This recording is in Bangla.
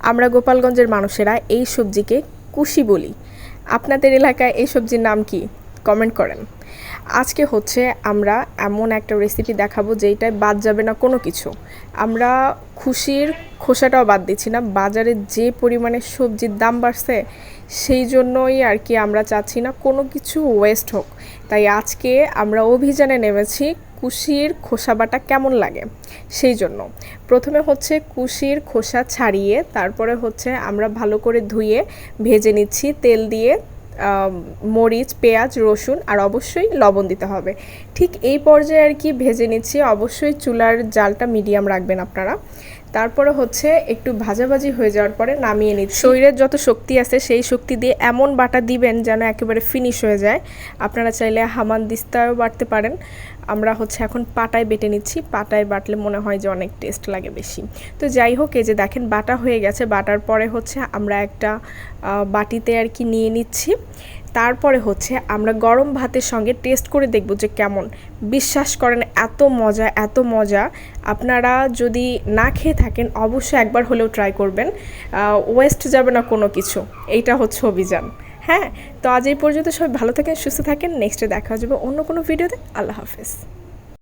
আমরা গোপালগঞ্জের মানুষেরা এই সবজিকে কুশি বলি। আপনাদের এলাকায় এই সবজির নাম কি? কমেন্ট করেন। আজকে হচ্ছে আমরা এমন একটা রেসিপি দেখাবো যেইটায় বাদ যাবে না কোনো কিছু। আমরা খুশির খোসাটাও বাদ দিচ্ছি না, বাজারে যে পরিমাণে সবজির দাম বাড়ছে, সেই জন্যই আর কি আমরা চাচ্ছি না কোনো কিছু ওয়েস্ট হোক। তাই আজকে আমরা অভিযানে নেমেছি কুশির খোসা বাটা কেমন লাগে, সেই জন্য। প্রথমে হচ্ছে কুশির খোসা ছাড়িয়ে, তারপরে হচ্ছে আমরা ভালো করে ধুয়ে, ভেজে নিচ্ছি তেল দিয়ে। মরিচ, পেঁয়াজ, রসুন আর অবশ্যই লবণ দিতে হবে। ঠিক এই পর্যায়ে আর কি ভেজে নিচ্ছি। অবশ্যই চুলার জালটা মিডিয়াম রাখবেন আপনারা। তারপরে হচ্ছে একটু ভাজাভাজি হয়ে যাওয়ার পরে নামিয়ে নিচ্ছি। শরীরের যত শক্তি আছে, সেই শক্তি দিয়ে এমন বাটা দিবেন যেন একেবারে ফিনিশ হয়ে যায়। আপনারা চাইলে হামান দিস্তায়ও বাটতে পারেন। আমরা হচ্ছে এখন পাটায় বেটে নিচ্ছি। পাটায় বাটলে মনে হয় যে অনেক টেস্ট লাগে বেশি। তো যাই হোক, এই যে দেখেন বাটা হয়ে গেছে। বাটার পরে হচ্ছে আমরা একটা বাটিতে আর কি নিয়ে নিচ্ছি। তারপরে হচ্ছে আমরা গরম ভাতের সঙ্গে টেস্ট করে দেখব যে কেমন। বিশ্বাস করেন, এত মজা এত মজা। আপনারা যদি না খেয়ে থাকেন, অবশ্যই একবার হলেও ট্রাই করবেন। ওয়েস্ট যাবে না কোনো কিছু। এইটা হচ্ছে অভিযান। হ্যাঁ? তো আজ এই পর্যন্ত সবাই ভালো থাকেন, সুস্থ থাকেন। নেক্সটে দেখা যাবে অন্য কোনো ভিডিওতে আল্লাহ হাফেজ।